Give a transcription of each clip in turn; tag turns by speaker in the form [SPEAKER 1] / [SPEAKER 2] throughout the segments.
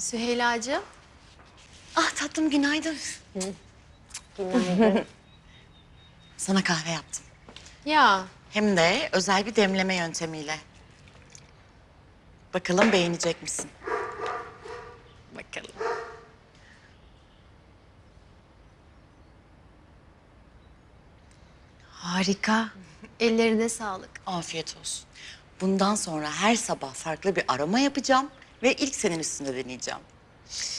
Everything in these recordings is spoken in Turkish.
[SPEAKER 1] Süheyla'cığım.
[SPEAKER 2] Ah tatlım günaydın. Sana kahve yaptım.
[SPEAKER 1] Ya
[SPEAKER 2] Hem de özel bir demleme yöntemiyle. Bakalım beğenecek misin? Bakalım.
[SPEAKER 1] harika. Ellerine sağlık.
[SPEAKER 2] Afiyet olsun. Bundan sonra her sabah farklı bir aroma yapacağım ve ilk senin üstünde deneyeceğim.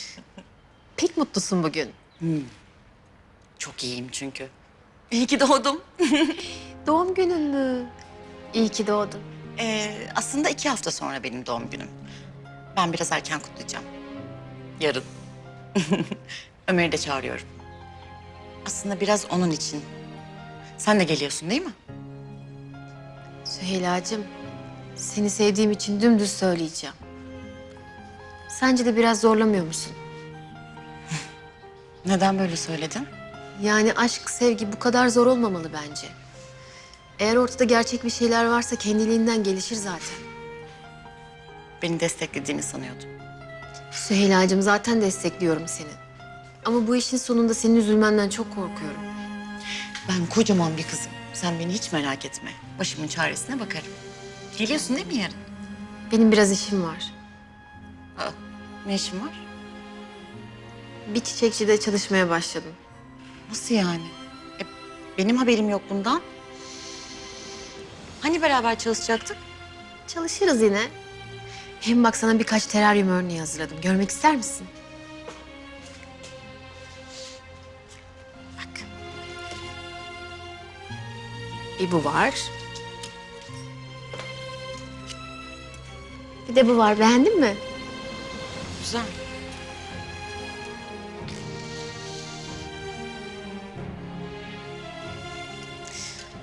[SPEAKER 1] Pek mutlusun bugün.
[SPEAKER 2] Çok iyiyim çünkü. İyi ki doğdum.
[SPEAKER 1] Doğum günün mü? İyi ki doğdun.
[SPEAKER 2] Ee, aslında iki hafta sonra benim doğum günüm. Ben biraz erken kutlayacağım. Yarın. Ömer'i de çağırıyorum. Aslında biraz onun için. Sen de geliyorsun değil mi?
[SPEAKER 1] Süheyla'cığım, seni sevdiğim için dümdüz söyleyeceğim. Sence de biraz zorlamıyor musun?
[SPEAKER 2] Neden böyle söyledin?
[SPEAKER 1] Yani aşk, sevgi bu kadar zor olmamalı bence. Eğer ortada gerçek bir şeyler varsa kendiliğinden gelişir zaten.
[SPEAKER 2] Beni desteklediğini sanıyordum.
[SPEAKER 1] Süheyla'cığım zaten destekliyorum seni. Ama bu işin sonunda senin üzülmenden çok korkuyorum.
[SPEAKER 2] Ben kocaman bir kızım. Sen beni hiç merak etme. Başımın çaresine bakarım. Geliyorsun değil mi yarın?
[SPEAKER 1] Benim biraz işim var.
[SPEAKER 2] Aa, ne işin var?
[SPEAKER 1] Bir çiçekçide çalışmaya başladım.
[SPEAKER 2] Nasıl yani? E, benim haberim yok bundan. Hani beraber çalışacaktık?
[SPEAKER 1] Çalışırız yine. Hem bak sana birkaç teraryum örneği hazırladım. Görmek ister misin? Bak. Bir bu var. Bir de bu var. Beğendin mi?
[SPEAKER 2] Güzel.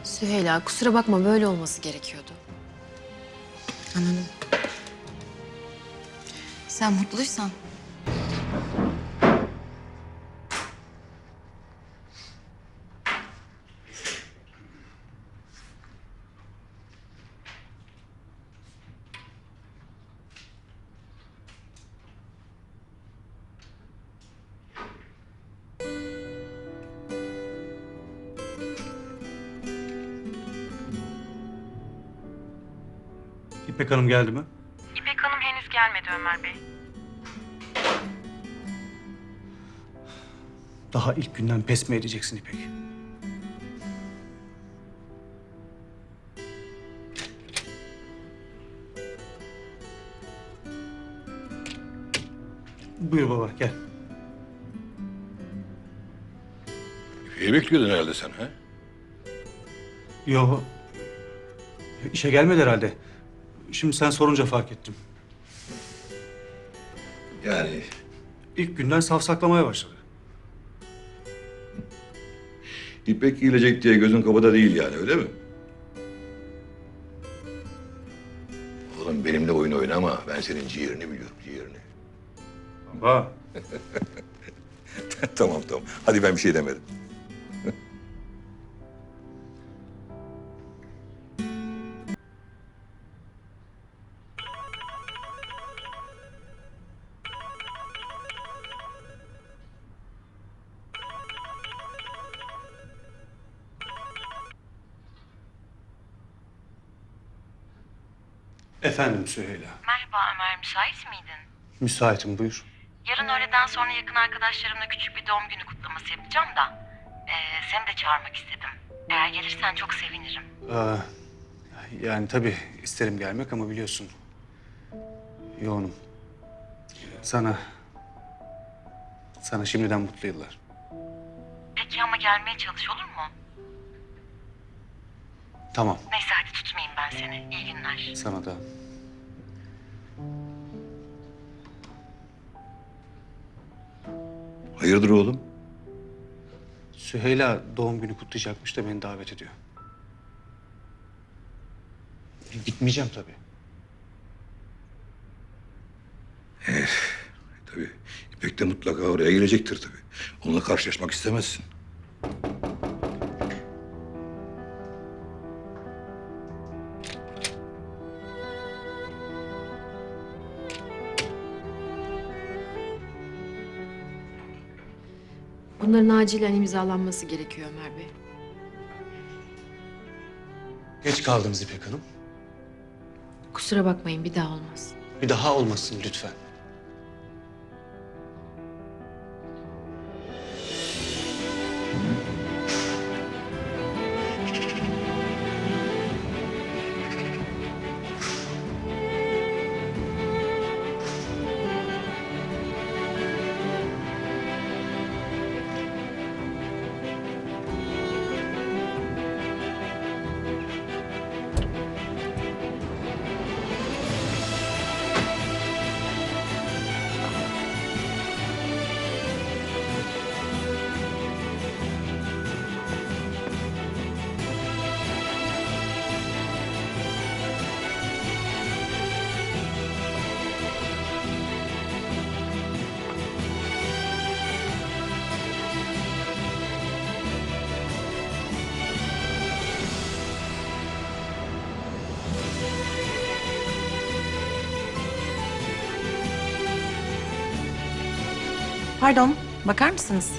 [SPEAKER 1] Süheyla kusura bakma böyle olması gerekiyordu.
[SPEAKER 2] Anladım. Sen mutluysan.
[SPEAKER 3] İpek Hanım geldi mi?
[SPEAKER 4] İpek Hanım henüz gelmedi Ömer Bey.
[SPEAKER 3] Daha ilk günden pes mi edeceksin İpek? Buyur baba gel.
[SPEAKER 5] İyi bekliyordun herhalde sen ha?
[SPEAKER 3] Yo. işe gelmedi herhalde. Şimdi sen sorunca fark ettim.
[SPEAKER 5] Yani
[SPEAKER 3] İlk günden safsaklamaya başladı.
[SPEAKER 5] İpek gelecek diye gözün kapıda değil yani öyle mi? Oğlum benimle oyun oynama. Ben senin ciğerini biliyorum ciğerini.
[SPEAKER 3] Baba.
[SPEAKER 5] tamam tamam. Hadi ben bir şey demedim.
[SPEAKER 3] Efendim Süheyla.
[SPEAKER 4] Merhaba Ömer, müsait miydin?
[SPEAKER 3] Müsaitim buyur.
[SPEAKER 4] Yarın öğleden sonra yakın arkadaşlarımla küçük bir doğum günü kutlaması yapacağım da... eee, seni de çağırmak istedim. Eğer gelirsen çok sevinirim.
[SPEAKER 3] Aa, yani tabii isterim gelmek ama biliyorsun yoğunum. Sana sana şimdiden mutlu yıllar.
[SPEAKER 4] Peki ama gelmeye çalış olur mu?
[SPEAKER 3] Tamam
[SPEAKER 4] Neyse hadi tutmayayım ben seni. İyi günler.
[SPEAKER 3] sana da.
[SPEAKER 5] Hayırdır oğlum?
[SPEAKER 3] Süheyla doğum günü kutlayacakmış da beni davet ediyor. Gitmeyeceğim tabii.
[SPEAKER 5] Tabii İpek de mutlaka oraya gelecektir tabii. Onunla karşılaşmak istemezsin.
[SPEAKER 1] Bunların acilen imzalanması gerekiyor Ömer Bey.
[SPEAKER 3] Geç kaldınız İpek Hanım.
[SPEAKER 1] Kusura bakmayın bir daha olmaz.
[SPEAKER 3] Bir daha olmasın lütfen.
[SPEAKER 2] Pardon, bakar mısınız?